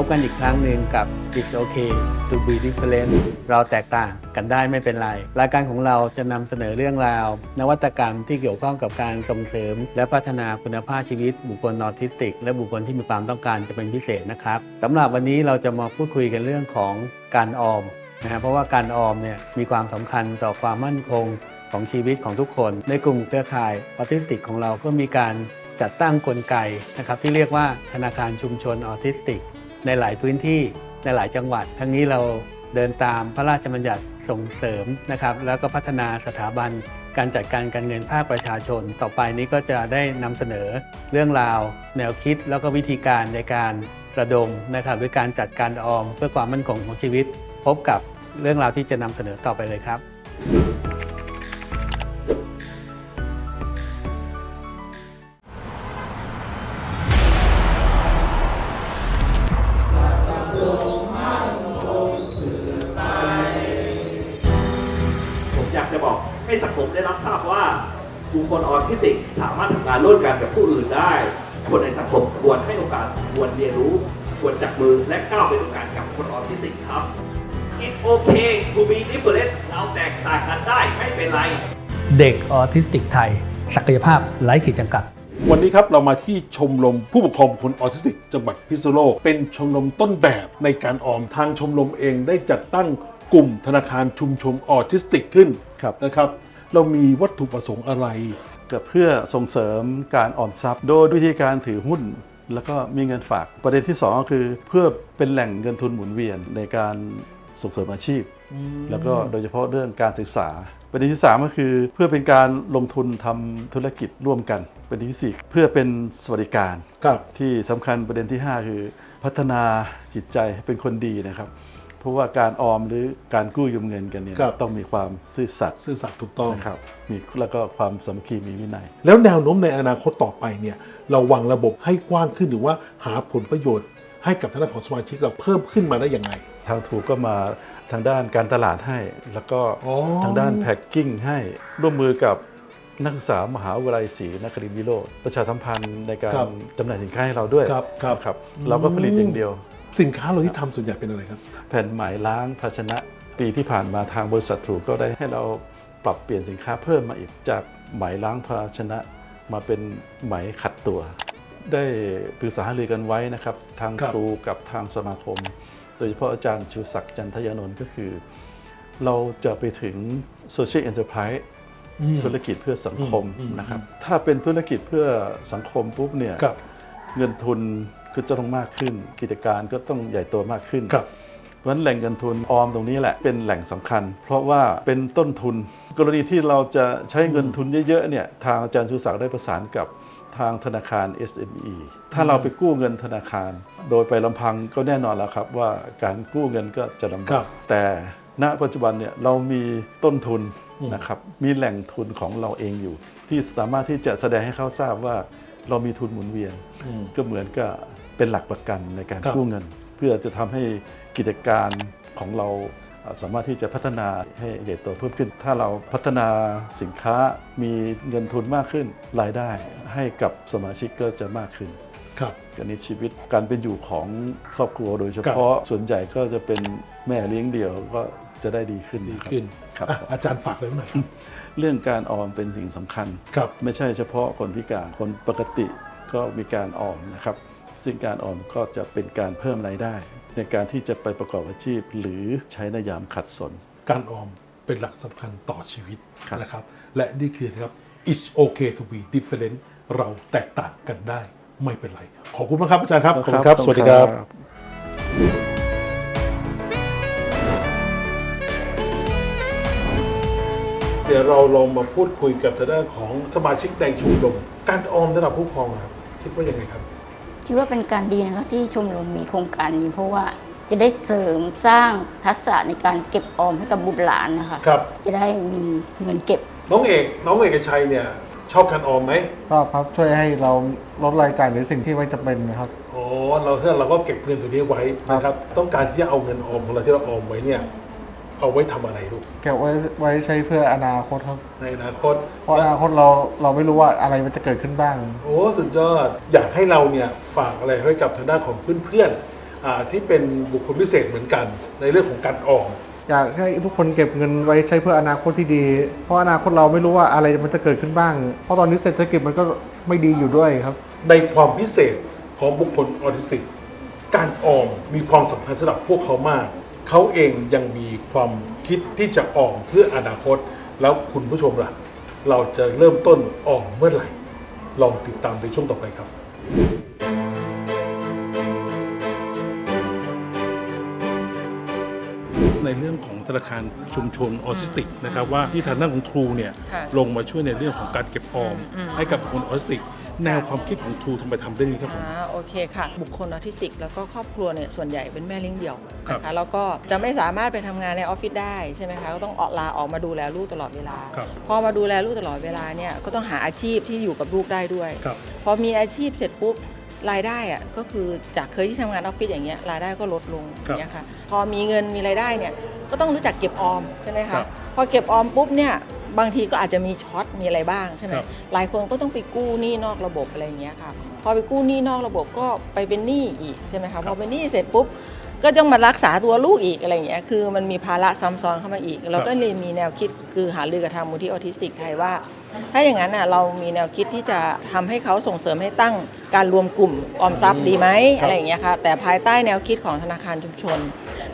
พบกันอีกครั้งหนึ่งกับ It's Okay to be different เราแตกต่างกันได้ไม่เป็นไร รายการของเราจะนำเสนอเรื่องราว นวัตกรรมที่เกี่ยวข้องกับการส่งเสริม และพัฒนาคุณภาพชีวิต บุคคลออทิสติก และบุคคลที่มีความต้องการจะเป็นพิเศษนะครับสำหรับวันนี้เราจะมาพูดคุยกันเรื่องของการออมนะฮะเพราะว่าการออมเนี่ยมีความสำคัญต่อความมั่นคงของชีวิตของทุกคน ในกลุ่มเครือข่ายออทิสติกของเราก็มีการจัดตั้งกลไกนะครับที่เรียกว่าธนาคารชุมชนออทิสติก ในหลายพื้นที่ในหลายจังหวัด ทั้งนี้เราเดินตามพระราชบัญญัติส่งเสริมนะครับ แล้วก็พัฒนาสถาบันการจัดการการเงินภาคประชาชน ต่อไปนี้ก็จะได้นำเสนอเรื่องราว แนวคิด แล้วก็วิธีการในการระดมนะครับด้วยการจัดการออมเพื่อความมั่นคงของชีวิต พบกับเรื่องราวที่จะนำเสนอต่อไปเลยครับ คคลออทิสติกสามารถทำงานร่วมกันกับผู้อื่นได้ คนในสังคมควรให้โอกาสควรเรียนรู้ ควรจับมือและก้าวไปด้วยกันกับคนออทิสติกครับ It's okay to be different เราแตกต่างกันได้ไม่เป็นไร เด็กออทิสติกไทย ศักยภาพไร้ขีดจำกัด วันนี้ครับเรามาที่ชมรมผู้ปกครองบุคคลออทิสติกจังหวัดพิษณุโลกเป็นชมรมต้นแบบในการออมทางชมรมเองได้จัดตั้งกลุ่มธนาคารชุมชนออทิสติกขึ้นครับนะครับ เรามีวัตถุประสงค์อะไรก็เพื่อส่งเสริมการออมทรัพย์ โดยวิธีการถือหุ้น แล้วก็มีเงินฝากประเด็นที่ 2 ก็คือ เพื่อเป็นแหล่งเงินทุนหมุนเวียนในการส่งเสริมอาชีพ แล้วก็โดยเฉพาะเรื่องการศึกษา ประเด็นที่ 3 ก็คือ เพื่อเป็นการลงทุนทำธุรกิจร่วมกัน ประเด็นที่ 4 เพื่อเป็นสวัสดิการครับที่สำคัญประเด็นที่ 5 คือ พัฒนาจิตใจให้เป็นคนดีนะครับเพ ราะว่าการออมหรือการกู้ยืมเงินกันเนี่ยครับ ต้องมีความซื่อสัตย์ซื่อสัตย์ถูกต้อง นะครับมีแล้วก็ความสามัคคีมีวินัย แล้วแนวโน้มในอนาคตต่อไปเนี่ยเราวางระบบให้กว้างขึ้นหรือว่าหาผลประโยชน์ ให้กับทางด้านของสมาชิกเราเพิ่มขึ้นมาได้ยังไงทางถูกก็มาทางด้านการตลาดให้ แล้วก็อ๋อ ทางด้านแพ็กกิ้งให้ร่วมมือกับนักศึกษามหาวิทยาลัยศรีนครินทร์วิโรธประชาสัมพันธ์ในการครับจำหน่ายสินค้าให้เราด้วยครับครับครับอืมเราก็ผลิตอย่างเดียว สินค้าเราที่ทำส่วนใหญ่เป็นอะไรครับ แผ่นไหมล้างภาชนะปีที่ผ่านมาทางบริษัทถูกก็ได้ให้เราปรับเปลี่ยนสินค้าเพิ่มมาอีกจากไหมล้างภาชนะมาเป็นไหมขัดตัว ได้ปรึกษาหารือกันไว้นะครับ ทางครับ ครูกับทางสมาคม โดยเฉพาะอาจารย์ชูศักดิ์จันทยานนท์ก็คือ เราจะไปถึง Social Enterprise อืม ธุรกิจเพื่อสังคมอืมอืม นะครับ ถ้าเป็นธุรกิจเพื่อสังคมปุ๊บเนี่ย ครับ เงินทุน ก็จะต้องมากขึ้น กิจการก็ต้องใหญ่โตมากขึ้นครับเพราะฉะนั้นแหล่งเงินทุนออมตรงนี้แหละเป็นแหล่งสำคัญ เพราะว่าเป็นต้นทุน กรณีที่เราจะใช้เงินทุนเยอะๆเนี่ยทางอาจารย์ชูศักดิ์ได้ประสานกับทางธนาคาร SME ถ้าเราไปกู้เงินธนาคาร โดยไปลำพังก็แน่นอนแล้วครับว่าการกู้เงินก็จะลำครับาบกแต่ณปัจจุบันเนี่ยเรามีต้นทุนอืมนะครับมีแหล่งทุนของเราเองอยู่ ที่สามารถที่จะแสดงให้เขาทราบว่าเรามีทุนหมุนเวียนอืมก็เหมือนกับ เป็นหลักประกันในการครับกู้เงิน เพื่อจะทำให้กิจการของเราเอ่อสามารถที่จะพัฒนาให้ใหญ่โตเพิ่มขึ้น ถ้าเราพัฒนาสินค้ามีเงินทุนมากขึ้น รายได้ให้กับสมาชิกก็จะมากขึ้น ครับอันนี้ชีวิตการเป็นอยู่ของครอบครัวโดยเฉพาะส่วนใหญ่ก็จะเป็นแม่เลี้ยงเดี่ยวก็จะได้ดีขึ้นดีครับขึ้นครับอะอาจารย์ฝากเลยหน่อยครับเรื่องการออมเป็นสิ่งสำคัญครับไม่ใช่เฉพาะคนพิการคนปกติก็มีการออมนะครับ ซึ่งการออมก็จะเป็นการเพิ่มรายได้ ในการที่จะไปประกอบอาชีพ หรือใช้ในยามขัดสน การออมเป็นหลักสำคัญต่อชีวิตครับนะครับ และนี่คือนะครับ it's okay to be different เราแตกต่างกันได้ไม่เป็นไร ขอบคุณมากครับอาจารย์ครับ ขอบคุณครับ สวัสดีครับเดี๋ยวเราลองมาพูดคุยกับทางด้านของสมาชิกในชมรมการออมสำหรับผู้ปกครองนะครับ คิดว่ายังไงครับ คิดว่าเป็นการดีนะคะที่ชมรมมีโครงการนี้เพราะว่าจะได้เสริมสร้างทักษะในการเก็บออมให้กับบุตรหลานนะคะครับ จะได้มีเงินเก็บ น้องเอกน้องเอกชัยเนี่ยชอบการออมไหมชอบครับช่วยให้เราลดรายจ่ายหรือสิ่งที่ไม่จำเป็นนะครับ อ๋อเราเพื่อเราก็เก็บเงินตัวนี้ไว้นะครับ ต้องการที่จะเอาเงินออมของเราที่เราออมไว้เนี่ย เอาไว้ทำอะไรลูกเก็บไว้ไว้ใช้เพื่ออนาคตครับ ในอนาคต เพราะอนาคตเราเราไม่รู้ว่าอะไรมันจะเกิดขึ้นบ้าง โอ้สุดยอด อยากให้เราเนี่ยฝากอะไรไว้กับทางด้านของเพื่อนๆอ่าที่เป็นบุคคลพิเศษเหมือนกัน ในเรื่องของการออมอยากให้ทุกคนเก็บเงินไว้ใช้เพื่ออนาคตที่ดี เพราะอนาคตเราไม่รู้ว่าอะไรมันจะเกิดขึ้นบ้าง เพราะตอนนี้เศรษฐกิจมันก็ไม่ดีอยู่ด้วยครับ ในความพิเศษของบุคคลออทิสติก การออมมีความสำคัญสำหรับพวกเขามาก เขาเองยังมีความคิดที่จะออมเพื่ออนาคต แล้วคุณผู้ชมล่ะ เราจะเริ่มต้นออมเมื่อไหร่ ลองติดตามในช่วงต่อไปครับ ในเรื่องของธนาคารชุมชนออทิสติกนะครับว่าที่ทางด้านของครูเนี่ยค่ะลงมาช่วยในเรื่องของการเก็บออม อืม ให้กับบุคคลออทิสติก แนวความคิดของครูทำไมทำเรื่องนี้ครับผม อ่าโอเคค่ะ บุคคลออทิสติก แล้วก็ครอบครัวเนี่ยส่วนใหญ่เป็นแม่เลี้ยงเดี่ยวครับ นะคะแล้วก็จะไม่สามารถไปทำงานในออฟฟิศได้ใช่ไหมคะก็ต้องออกลาออกมาดูแลลูกตลอดเวลา ครับพอมาดูแลลูกตลอดเวลาเนี่ยก็ต้องหาอาชีพที่อยู่กับลูกได้ด้วย ครับ พอมีอาชีพเสร็จปุ๊บ รายได้อะก็คือจากเคยที่ทำงานออฟฟิศอย่างเงี้ยรายได้ก็ลดลงอครับย่างเงี้ยค่ะพอมีเงินมีรายได้เนี่ยก็ต้องรู้จักเก็บออมใช่ไหมครัคะบพอเก็บออมปุ๊บเนี่ยบางทีก็อาจจะมีช็อตมีอะไรบ้างใช่ไหมครับหลายคนก็ต้องไปกู้หนี้นอกระบบอะไรอย่างเงี้ยค่ะพอไปกู้หนี้นอกระบบก็ไปเป็นหนี้อีกใช่ไหมคะพอเป็นหนี้เสร็จปุ๊บก็ต้องมารักษาตัวลูกอีกอะไรอย่างเงี้ยคือมันมีภาระซ้ำซ้อนเข้ามาอีก เราก็เลยมีแนวคิดคือหารือกับทางมูลที่ออทิสติกไทยว่า ถ้าอย่างนั้นน่ะเรามีแนวคิดที่จะทำให้เขาส่งเสริมให้ตั้งการรวมกลุ่มออมทรัพย์ดีไหมอะไรอย่างเงี้ยค่ะแต่ภายใต้แนวคิดของธนาคารชุมชน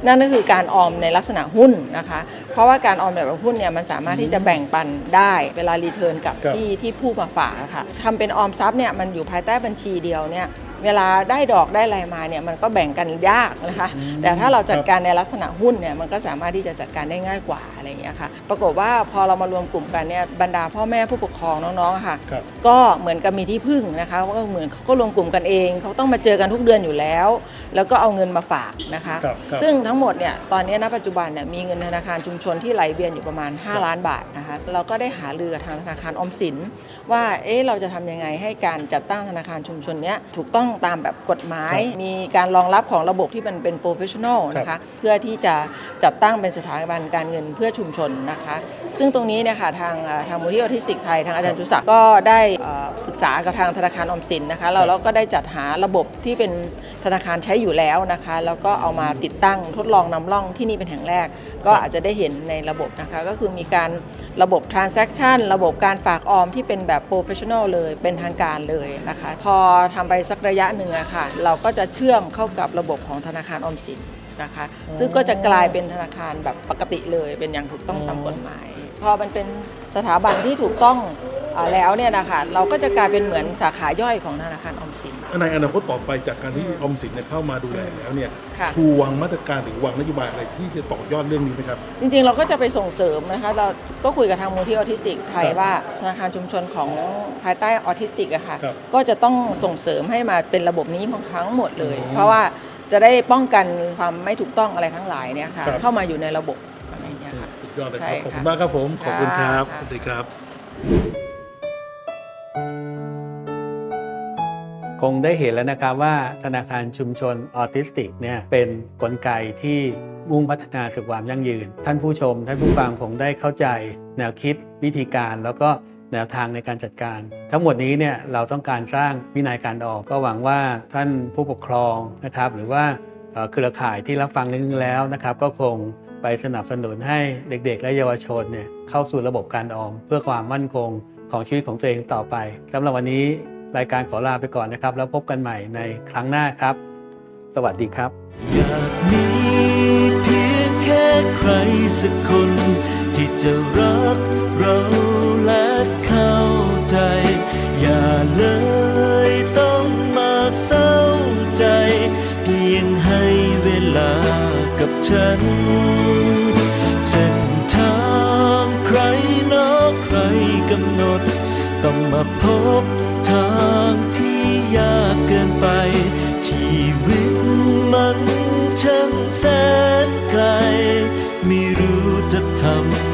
นั่นก็คือการออมในลักษณะหุ้นนะคะ เพราะว่าการออมแบบหุ้นเนี่ยมันสามารถที่จะแบ่งปันได้เวลารีเทิร์นกับครับที่ที่ผู้มาฝากอะค่ะทำเป็นออมทรัพย์เนี่ยมันอยู่ภายใต้บัญชีเดียวเนี่ย เวลาได้ดอกได้อะไรมาเนี่ยมันก็แบ่งกันยากนะคะ แต่ถ้าเราจัดการในลักษณะหุ้นเนี่ยมันก็สามารถที่จะจัดการได้ง่ายกว่าอะไรอย่างเงี้ยค่ะ ปรากฏว่าพอเรามารวมกลุ่มกันเนี่ยบรรดาพ่อแม่ผู้ปกครองน้องๆอะค่ะ ครับ ก็เหมือนกับมีที่พึ่งนะคะก็เหมือนเขาก็รวมกลุ่มกันเอง เขาต้องมาเจอกันทุกเดือนอยู่แล้ว แล้วก็เอาเงินมาฝากนะคะ ครับครับ ซึ่งทั้งหมดเนี่ยตอนนี้ณปัจจุบันเนี่ยมีเงินธนาคารชุมชนที่ไหลเวียนอยู่ประมาณ 5 ล้านบาทนะคะเราก็ได้หารือกับทางธนาคารออมสิน ว่าเอ๊ะเราจะทำยังไงให้การจัดตั้งธนาคารชุมชนเนี้ยถูกต้องตามแบบกฎหมาย มีการรองรับของระบบที่มันเป็นโปรเฟชชั่นอลนะคะเพื่อที่จะจัดตั้งเป็นสถาบันการเงินเพื่อชุมชนนะคะ ซึ่งตรงนี้เนี่ยค่ะทางเอ่อทางมูลที่ออทิสติกไทย ทางอาจารย์จุศักดิ์ก็ได้เอ่อปรึกษากับทางธนาคารออมสินนะคะเราเราก็ได้จัดหาระบบที่เป็นธนาคารใช้อยู่แล้วนะคะ แล้วก็เอามาติดตั้งทดลองนำร่องที่นี่เป็นแห่งแรก ก็อาจจะได้เห็นในระบบนะคะ ก็คือมีการระบบ transaction ระบบการฝากออมที่เป็นแบบ professional เลยเป็นทางการเลยนะคะ พอทำไปสักระยะหนึ่งอะค่ะ เราก็จะเชื่อมเข้ากับระบบของธนาคารออมสินนะคะ ซึ่งก็จะกลายเป็นธนาคารแบบปกติเลย เป็นอย่างถูกต้องตามกฎหมาย พอมันเป็นสถาบันที่ถูกต้องอา แล้วเนี่ยนะคะเราก็จะกลายเป็นเหมือนสาขาย่อยของธนาคารออมสิน ในอนาคตต่อไปจากการที่ออมสินเนี่ยเข้ามาดูแลแล้วเนี่ยค่ะ ครูวางมาตรการหรือวางนโยบายอะไรที่จะต่อยอดเรื่องนี้ไหมครับ จริงๆ เราก็จะไปส่งเสริมนะคะเราก็คุยกับทางมูลที่ออทิสติกไทยครับว่าธนาคารชุมชนของภายใต้ออทิสติกอะค่ะครับก็จะต้องส่งเสริมให้มาเป็นระบบนี้ทั้งหมดเลย อืมเพราะว่าจะได้ป้องกันความไม่ถูกต้องอะไรทั้งหลายเนี่ยค่ะครับ เข้ามาอยู่ในระบบอะไรอย่างเงี้ยค่ะ สุดยอดเลยใช่ครับขอบค่ะคุณมากครับผมขอบคุณครับค่ะ สวัสดีครับ คงได้เห็นแล้วนะครับว่าธนาคารชุมชนออทิสติกเนี่ยเป็นกลไกที่มุ่งพัฒนาสู่ความยั่งยืน ท่านผู้ชม ท่านผู้ฟังคงได้เข้าใจ แนวคิดวิธีการแล้วก็แนวทางในการจัดการ ทั้งหมดนี้เนี่ยเราต้องการสร้างวินัยการออมก็หวังว่าท่านผู้ปกครองนะครับ หรือว่าเครือข่ายที่รับฟังเรื่องแล้วนะครับ ก็คงไปสนับสนุนให้เด็ก ๆ และเยาวชนเนี่ยเข้าสู่ระบบการออม เพื่อความมั่นคงของชีวิตของตัวเองต่อไปสำหรับวันนี้ รายการขอลาไปก่อนนะครับ แล้วพบกันใหม่ในครั้งหน้าครับ สวัสดีครับอยากมีเพียงแค่ใครสักคน ที่จะรักเราและเข้าใจ อย่าเลยต้องมาเศร้าใจ เพียงให้เวลากับฉันเส้นทางใครนอกใครกำหนด ต้องมาพบ ทางที่ยากเกินไป ชีวิตมันช่างแสนไกล ไม่รู้จะทำ